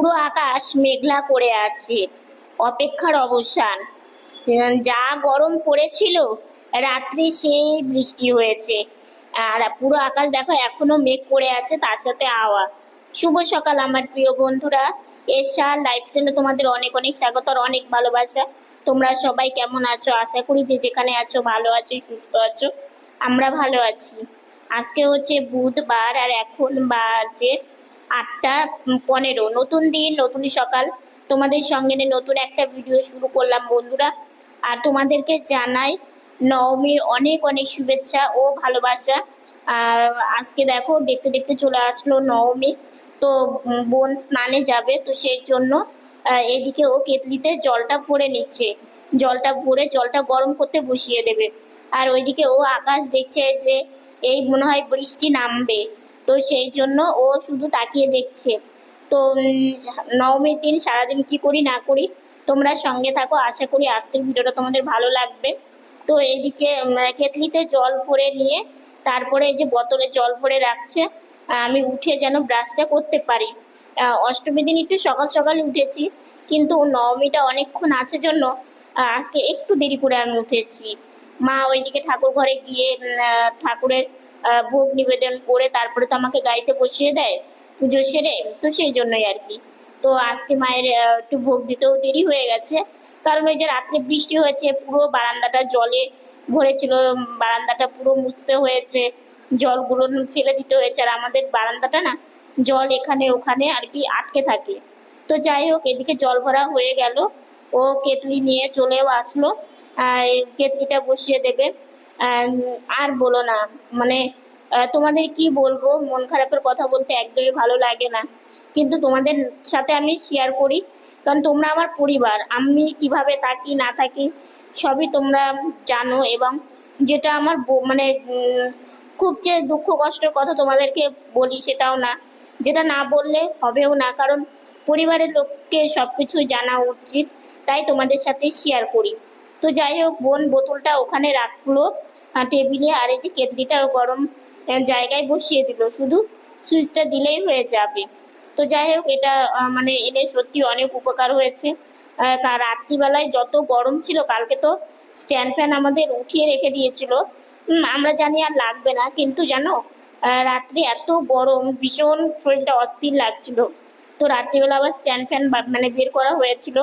পুরো আকাশ মেঘলা করে আছে। অপেক্ষার অবসান। যা গরম পড়েছিল, রাত্রি সেই বৃষ্টি হয়েছে। আর পুরো আকাশ দেখো, এখনও মেঘ করে আছে, তার সাথে হাওয়া। শুভ সকাল আমার প্রিয় বন্ধুরা। এসা লাইফস্টাইলে তোমাদের অনেক অনেক স্বাগত আর অনেক ভালোবাসা। তোমরা সবাই কেমন আছো? আশা করি যে যেখানে আছো, ভালো আছো, সুস্থ আছো। আমরা ভালো আছি। আজকে হচ্ছে বুধবার আর এখন বাজে আটটা পনেরো। নতুন দিন, নতুন সকাল। তোমাদের সঙ্গে নতুন একটা ভিডিও শুরু করলাম, বন্ধুরা। আর তোমাদেরকে জানাই, নবমীর অনেক অনেক শুভেচ্ছা ও ভালোবাসা। আজকে দেখো, দেখতে দেখতে চলে আসলো নবমী। তো বোন স্নানে যাবে, তো সেই জন্য এদিকে ও কেতলিতে জলটা ভরে নিচ্ছে। জলটা ভরে, জলটা গরম করতে বসিয়ে দেবে। আর ওইদিকে ও আকাশ দেখছে যে, এই মনে হয় বৃষ্টি নামবে। তো সেই জন্য ও শুধু তাকিয়ে দেখছে। তো নবমীর দিন সারাদিন কি করি না করি তোমরা সঙ্গে থাকো। আশা করি আজকের ভিডিওটা তোমাদের ভালো লাগবে। তো এইদিকে কেতলিতে জল ভরে নিয়ে তারপরে এই যে বোতলে জল ভরে রাখছে আমি উঠে যেন ব্রাশটা করতে পারি। আহ, অষ্টমীর দিন একটু সকাল সকাল উঠেছি কিন্তু নবমীটা অনেকক্ষণ আছে জন্য আজকে একটু দেরি করে আমি উঠেছি। মা ওইদিকে ঠাকুর ঘরে গিয়ে ঠাকুরের ভোগ নিবেদন করে তারপরে তো আমাকে গাড়িতে বসিয়ে দেয় পুজো সেরে, তো সেই জন্যই আর কি। তো আজকে মায়ের একটু ভোগ দিতেও দেরি হয়ে গেছে। কারণ ওই যে রাত্রে বৃষ্টি হয়েছে, পুরো বারান্দাটা জলে ভরেছিল, বারান্দাটা পুরো মুছতে হয়েছে, জলগুলো ফেলে দিতে হয়েছে। আর আমাদের বারান্দাটা না, জল এখানে ওখানে আর কি আটকে থাকে। তো যাই হোক, এদিকে জল ভরা হয়ে গেল। ও কেতলি নিয়ে চলেও আসলো। আর কেতলিটা বসিয়ে দেবে। আর বলো না মানে তোমাদের কি বলব, মন খারাপের কথা বলতে একদমই ভালো লাগে না। কিন্তু তোমাদের সাথে আমি শেয়ার করি, কারণ তোমরা আমার পরিবার, আমি কীভাবে থাকি, না থাকি, সবই তোমরা জানো এবং যেটা আমার মানে খুব যে দুঃখ কষ্টের কথা তোমাদেরকে বলি সেটাও না। যেটা না বললে হবেও না, কারণ পরিবারের লোককে সব কিছুই জানা উচিত, তাই তোমাদের সাথে শেয়ার করি। তো যাই হোক, বোন, বোতলটা ওখানে রাখল। টেবিলে আর এই যে কেতলিটাও গরম জায়গায় বসিয়ে দিল। শুধু সুইচটা দিলেই হয়ে যাবে। তো যাই হোক, এটা মানে এনে সত্যি অনেক উপকার হয়েছে। রাত্রিবেলায় যত গরম ছিল, কালকে তো স্ট্যান্ড ফ্যান আমাদের উঠিয়ে রেখে দিয়েছিল। আমরা জানি আর লাগবে না, কিন্তু জানো রাত্রি এত গরম, ভীষণ শরীরটা অস্থির লাগছিল। তো রাত্রিবেলা আবার স্ট্যান্ড ফ্যান মানে বের করা হয়েছিল।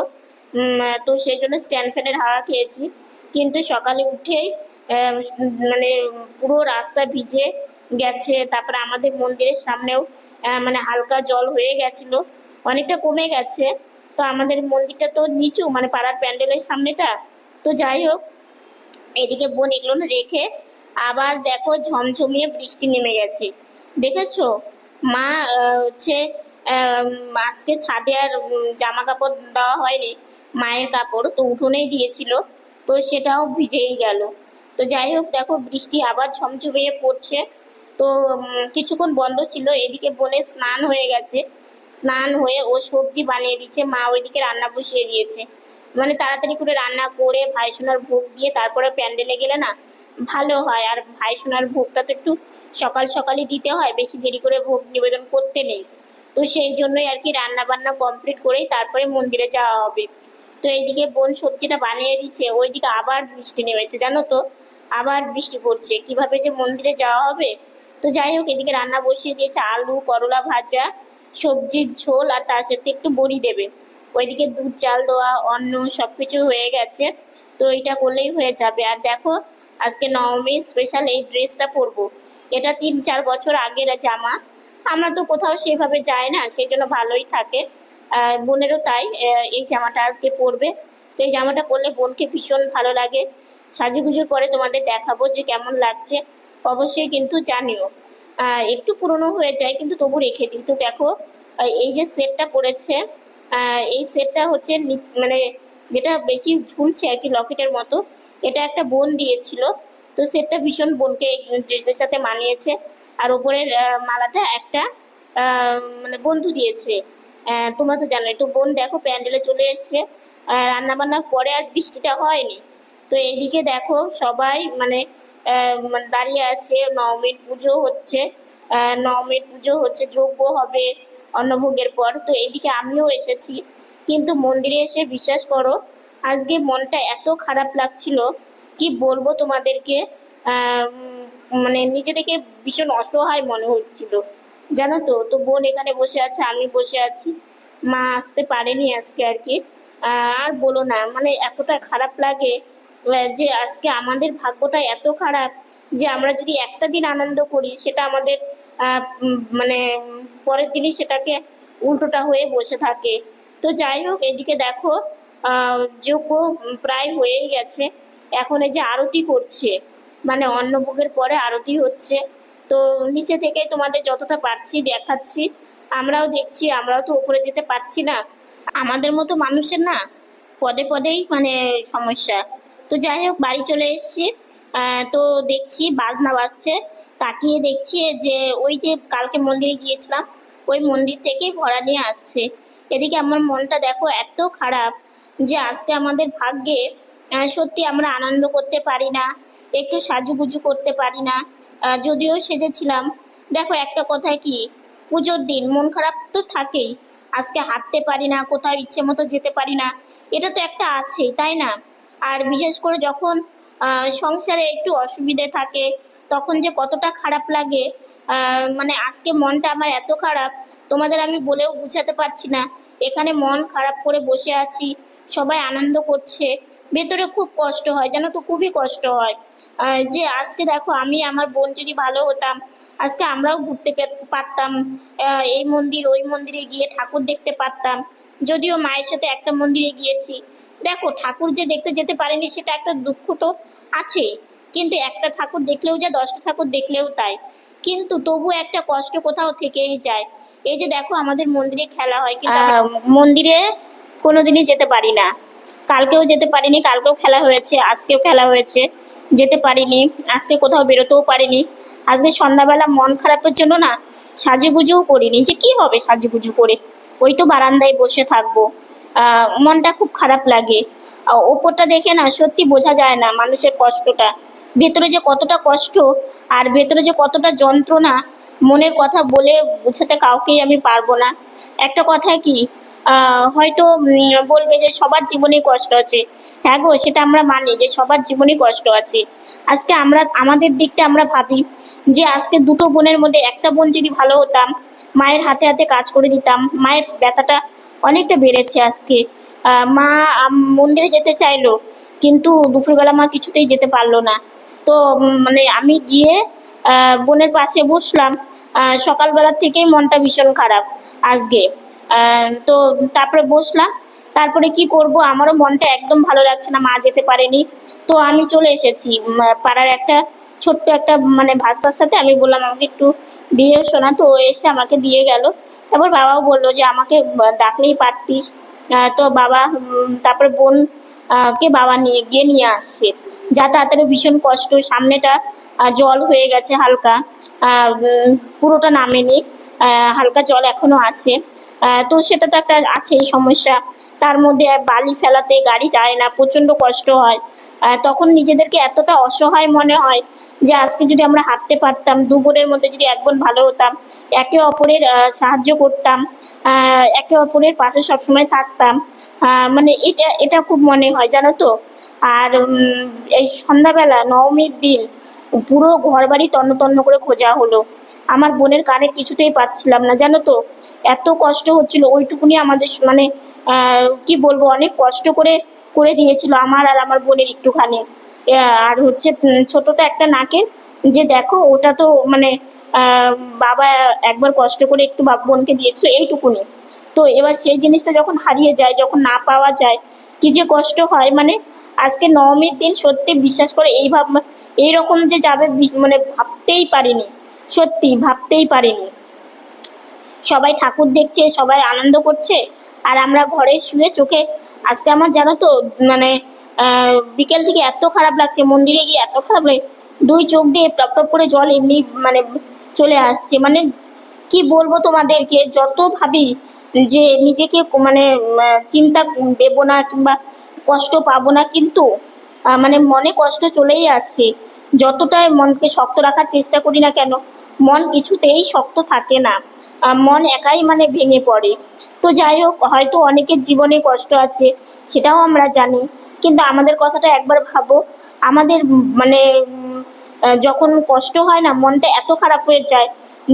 তো সেই জন্য স্ট্যান্ড ফ্যানের হাওয়া খেয়েছি। কিন্তু সকালে উঠেই মানে পুরো রাস্তা ভিজে গেছে। তারপরে আমাদের মন্দিরের সামনেও মানে হালকা জল হয়ে গেছিল। অনেকটা কমে গেছে। তো আমাদের মন্দিরটা তো নিচু মানে পাড়ার প্যান্ডেলের সামনেটা। তো যাই হোক, এদিকে বোন এগুলো রেখে আবার দেখো ঝমঝমিয়ে বৃষ্টি নেমে গেছে। দেখেছ? মা হচ্ছে আজকে ছাদে আর জামা কাপড় দেওয়া হয়নি, মায়ের কাপড়, তো উঠোনেই দিয়েছিল। তো সেটাও ভিজেই গেল। তো যাই হোক, দেখো বৃষ্টি আবার ঝমঝমিয়ে পড়ছে। তো কিছুক্ষণ বন্ধ ছিল, এদিকে বোনের স্নান হয়ে গেছে। স্নান হয়ে ও সবজি বানিয়ে দিচ্ছে, মা ওইদিকে রান্না বসিয়ে দিয়েছে। মানে তাড়াতাড়ি করে রান্না করে ভাই সোনার ভোগ দিয়ে তারপরে প্যান্ডেলে গেলে না ভালো হয়। আর ভাই সোনার ভোগটা তো একটু সকাল সকালই দিতে হয়, বেশি দেরি করে ভোগ নিবেদন করতে নেই। তো সেই জন্যই আর কি রান্না বান্না কমপ্লিট করেই তারপরে মন্দিরে যাওয়া হবে। তো এইদিকে বোন সবজিটা বানিয়ে দিচ্ছে, ওইদিকে আবার বৃষ্টি নেমেছে, জানো তো? আবার বৃষ্টি পড়ছে। কীভাবে যে মন্দিরে যাওয়া হবে? তো যাই হোক, এদিকে রান্না বসিয়ে দিয়েছে আলু, করলা ভাজা, সবজির ঝোল, আর তার সাথে একটু বড়ি দেবে। ওইদিকে দুধ, চাল দেওয়া অন্ন সব কিছু হয়ে গেছে। তো এটা করলেই হয়ে যাবে। আর দেখো, আজকে নবমী স্পেশাল এই ড্রেসটা পরবো। এটা তিন, চার বছর আগের জামা। আমরা তো কোথাও সেভাবে যাই না সেই জন্য ভালোই থাকে। বোনেরও তাই এই জামাটা আজকে পরবে। তো এই জামাটা পরলে বোনকে ভীষণ ভালো লাগে। সাজুগুজুর পরে তোমাদের দেখাবো যে কেমন লাগছে। অবশ্যই কিন্তু জানিও। একটু পুরনো হয়ে যায়, কিন্তু তবু রেখে দিই। তো দেখো এই যে সেটটা পড়েছে এই সেটটা হচ্ছে মানে যেটা বেশি ঝুলছে আর কি লকেটের মতো, এটা একটা বোন দিয়েছিল। তো সেটটা ভীষণ বোনকে ড্রেসের সাথে মানিয়েছে। আর ওপরের মালাটা একটা মানে বন্ধু দিয়েছে। তোমরা তো জানো তো বোন দেখো, প্যান্ডেলে চলে এসছে। রান্না বান্নার পরে আর বৃষ্টিটা হয়নি। তো এইদিকে দেখো সবাই মানে মানে দাঁড়িয়ে আছে। নবমীর পুজো হচ্ছে। নবমীর পুজো হচ্ছে, যজ্ঞ হবে অন্নভোগের পর। তো এইদিকে আমিও এসেছি। কিন্তু মন্দিরে এসে বিশ্বাস করো, আজকে মনটা এত খারাপ লাগছিল। কি বলব তোমাদেরকে? মানে নিজে থেকে ভীষণ অসহায় মনে হচ্ছিল। জানো তো তো বোন এখানে বসে আছে, আমি বসে আছি। মা আসতে পারেনি আজকে আর কি। আর বলো না মানে এতটা খারাপ লাগে। যে আজকে আমাদের ভাগ্যটা এত খারাপ যে আমরা যদি একটা দিন আনন্দ করি, সেটা আমাদের মানে পরের দিনই সেটাকে উল্টোটা হয়ে বসে থাকে। তো যাই হোক, এদিকে দেখো যজ্ঞ প্রায় হয়েই গেছে। এখন এই যে আরতি করছে মানে অন্নভোগের পরে আরতি হচ্ছে। তো নিচে থেকে তোমাদের যতটা পারছি দেখাচ্ছি। আমরাও দেখছি, আমরাও তো উপরে যেতে পারছি না। আমাদের মতো মানুষের না, পদে পদেই মানে সমস্যা। তো যাই হোক, বাড়ি চলে এসেছি। তো দেখছি বাজনা বাজছে। তাকিয়ে দেখছি যে ওই যে কালকে মন্দিরে গিয়েছিলাম, ওই মন্দির থেকেই ভরা নিয়ে আসছে। এদিকে আমার মনটা দেখো এত খারাপ যে আজকে আমাদের ভাগ্যে সত্যি আমরা আনন্দ করতে পারি না, একটু সাজুগুজু করতে পারি না। যদিও সেজেছিলাম। দেখো একটা কথা কি, পুজোর দিন মন খারাপ তো থাকেই। আজকে হাঁটতে পারি না, কোথাও ইচ্ছে মতো যেতে পারি না। এটা তো একটা আছেই, তাই না? আর বিশেষ করে যখন সংসারে একটু অসুবিধে থাকে, তখন যে কতটা খারাপ লাগে মানে আজকে মনটা আমার এত খারাপ, তোমাদের আমি বলেও বুঝাতে পারছি না। এখানে মন খারাপ করে বসে আছি, সবাই আনন্দ করছে, ভেতরে খুব কষ্ট হয়, জানো তো খুবই কষ্ট হয়। যে আজকে দেখো আমি, আমার বোন যদি ভালো হতাম, আজকে আমরাও ঘুরতে পারতাম এই মন্দির, ওই মন্দিরে গিয়ে ঠাকুর দেখতে পারতাম। যদিও মায়ের সাথে একটা মন্দিরে গিয়েছি দেখো, ঠাকুর যে দেখতে যেতে পারেনি সেটা একটা দুঃখ তো আছে। কিন্তু একটা ঠাকুর দেখলেও যা, দশটা ঠাকুর দেখলেও তাই। কিন্তু তবু একটা কষ্ট কোথাও থেকেই যায়। এই যে দেখো, আমাদের মন্দিরে খেলা হয় কিন্তু মন্দিরে কোনোদিনই যেতে পারি না। কালকেও যেতে পারিনি, কালকেও খেলা হয়েছে, আজকেও খেলা হয়েছে। যেতে পারিনি, আজকে কোথাও বেরোতেও পারিনি। আজকে সন্ধ্যাবেলা মন খারাপের জন্য না, সাজুগুজুও করিনি। যে কি হবে সাজুগুজু করে? ওই তো বারান্দায় বসে থাকব। মনটা খুব খারাপ লাগে। ওপরটা দেখে না সত্যি বোঝা যায় না মানুষের কষ্টটা। ভেতরে যে কতটা কষ্ট আর ভেতরে যে কতটা যন্ত্রণা, মনের কথা বলে বোঝাতে কাউকেই আমি পারব না। একটা কথা কি হয়তো বলবে যে সবার জীবনে কষ্ট আছে। হ্যাঁ গো, সেটা আমরা মানি যে সবার জীবনে কষ্ট আছে। আজকে আমরা, আমাদের দিকটা আমরা ভাবি যে আজকে দুটো বোনের মধ্যে একটা বোন যদি ভালো হতাম, মায়ের হাতে হাতে কাজ করে দিতাম, মায়ের ব্যথাটা অনেকটা বেড়েছে আজকে। মা মন্দিরে যেতে চাইলো, কিন্তু দুপুরবেলা মা কিছুতেই যেতে পারল না। তো মানে আমি গিয়ে বোনের পাশে বসলাম। সকালবেলা থেকেই মনটা ভীষণ খারাপ আজকে। তো তারপরে বসলাম। তারপরে কি করব? আমারও মনটা একদম ভালো লাগছে না, মা যেতে পারেনি। তো আমি চলে এসেছি। পাড়ার একটা ছোট্ট একটা মানে ভাস্তার সাথে আমি বললাম, আমাকে একটু দিয়ে শোনা। তো এসে আমাকে দিয়ে গেল। তারপর বাবাও বলল যে, আমাকে ডাকলেই পারতিস। তো বাবা তারপরে বোন কে বাবা নিয়ে, গিয়ে নিয়ে আসছে। যাতায়াতেরও ভীষণ কষ্ট, সামনেটা জল হয়ে গেছে হালকা। পুরোটা নামেনি হালকা জল এখনও আছে। তো সেটা তো একটা আছেই সমস্যা। তার মধ্যে বালি ফেলাতে গাড়ি যায় না, প্রচণ্ড কষ্ট হয়। তখন নিজেদেরকে এতটা অসহায় মনে হয় যে আজকে যদি আমরা হাঁটতে পারতাম দু বোনের মধ্যে যদি এক বোন ভালো হতাম, একে অপরের সাহায্য করতাম একে অপরের পাশে সবসময় থাকতাম। মানে এটা এটা খুব মনে হয়, জানো তো? আর এই সন্ধ্যাবেলা, নবমীর দিন, পুরো ঘর বাড়ি তন্ন তন্ন করে খোঁজা হলো। আমার বোনের কানে কিছুতেই পাচ্ছিলাম না, জানো তো? এত কষ্ট হচ্ছিল, ওইটুকুনি আমাদের মানে কি বলব, অনেক কষ্ট করে করে দিয়েছিল আমার আর আমার বোনের একটুখানি। আর হচ্ছে ছোটটা একটা নাকের যে দেখো, ওটা তো মানে বাবা একবার কষ্ট করে একটু বোনকে দিয়েছিল এইটুকুনি। তো এবার সেই জিনিসটা যখন হারিয়ে যায়, যখন না পাওয়া যায়, কি যে কষ্ট হয় মানে আজকে নবমীর দিন সত্যি বিশ্বাস করে এই ভাব, এইরকম যে যাবে মানে ভাবতেই পারিনি। সত্যি ভাবতেই পারিনি। সবাই ঠাকুর দেখছে, সবাই আনন্দ করছে, আর আমরা ঘরে শুয়ে চোখে আজকে আমার জানো তো মানে বিকেল থেকে এত খারাপ লাগছে, মন্দিরে গিয়ে এত খারাপ লাগে, দুই চোখ দিয়ে টপ টপ করে জল এমনি মানে চলে আসছে। মানে কি বলব তোমাদেরকে, যত ভাবি যে নিজেকে মানে চিন্তা দেবো না কিংবা কষ্ট পাবো না, কিন্তু মানে মনে কষ্ট চলেই আসছে। যতটাই মনকে শক্ত রাখার চেষ্টা করি না কেন, মন কিছুতেই শক্ত থাকে না। মন একাই মানে ভেঙে পড়ে। তো যাই হোক, হয়তো অনেকের জীবনে কষ্ট আছে, সেটাও আমরা জানি। কিন্তু আমাদের কথাটা একবার ভাবো, আমাদের মানে যখন কষ্ট হয় না, মনটা এত খারাপ হয়ে যায়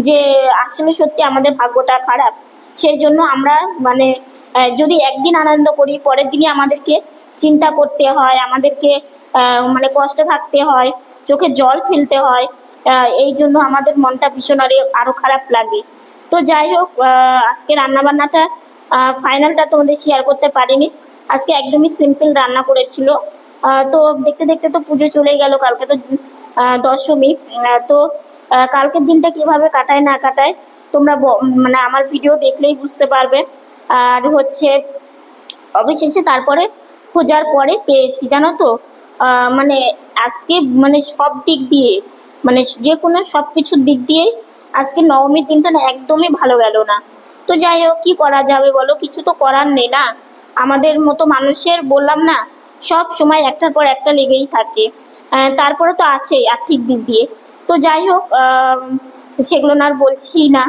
যে, আসলে সত্যি আমাদের ভাগ্যটা খারাপ। সেই জন্য আমরা মানে যদি একদিন আনন্দ করি, পরের দিনই আমাদেরকে চিন্তা করতে হয়, আমাদেরকে মানে কষ্টে থাকতে হয়, চোখে জল ফেলতে হয় এই জন্য আমাদের মনটা ভীষণ আরে, আরও খারাপ লাগে। তো যাই হোক আজকে রান্না বান্নাটা ফাইনালটা তোমাদের শেয়ার করতে পারিনি। আজকে একদমই সিম্পল রান্না করেছিল। তো দেখতে দেখতে তো পুজো চলে গেল, কালকে তো দশমী। তো কালকের দিনটা কীভাবে কাটায় না কাটায়, তোমরা মানে আমার ভিডিও দেখলেই বুঝতে পারবে। আর হচ্ছে, অবশেষে তারপরে খোঁজার পরে পেয়েছি, জানো তো? মানে আজকে মানে সব দিক দিয়ে মানে যে কোনো সব কিছুর দিক দিয়ে আজকে নবমীর দিনটা না একদমই ভালো গেল না। তো যাই হোক, কি করা যাবে বলো? কিছু তো করার নেই না। আমাদের মতো মানুষের বললাম না, সব সময় একটার পর একটা লেগেই থাকে। তারপরে তো আছেই আর্থিক দিক দিয়ে। তো যাই হোক সেগুলো আর বলছি না।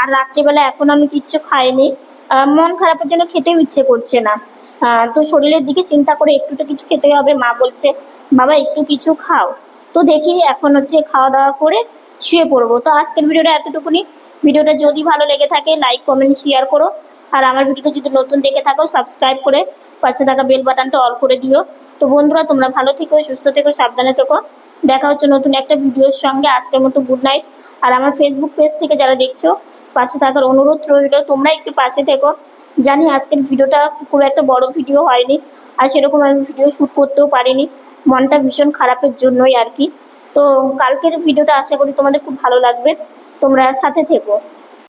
আর রাত্রিবেলা এখন আমি কিচ্ছু খাইনি। মন খারাপের জন্য খেতেও ইচ্ছে করছে না। তো শরীরের দিকে চিন্তা করে একটু তো কিছু খেতে হবে। মা বলছে, বাবা, একটু কিছু খাও। তো দেখি এখন হচ্ছে খাওয়া দাওয়া করে শুয়ে পড়ব। তো আজকের ভিডিওটা এতটুকুনি। ভিডিওটা যদি ভালো লেগে থাকে লাইক কমেন্ট শেয়ার করো। আর আমার ভিডিওটা যদি নতুন দেখে থাকো সাবস্ক্রাইব করে পাশে থাকা বেল বাটনটা অল করে দিও। তো বন্ধুরা, তোমরা ভালো থেকো, সুস্থ থেকো, সাবধানে থেকো। দেখা হচ্ছে নতুন একটা ভিডিওর সঙ্গে। আজকের মতো গুড নাইট আর আমার ফেসবুক পেজ থেকে যারা দেখছ, পাশে থাকার অনুরোধ রইল, তোমরা একটু পাশে থেকো। জানি আজকের ভিডিওটা খুব একটা বড় ভিডিও হয়নি, আর সেরকম আমি ভিডিও শ্যুট করতেও পারিনি। মনটা ভীষণ খারাপের জন্যই আর কি। তো কালকের ভিডিওটা আশা করি তোমাদের খুব ভালো লাগবে। তোমরা সাথে থেকো।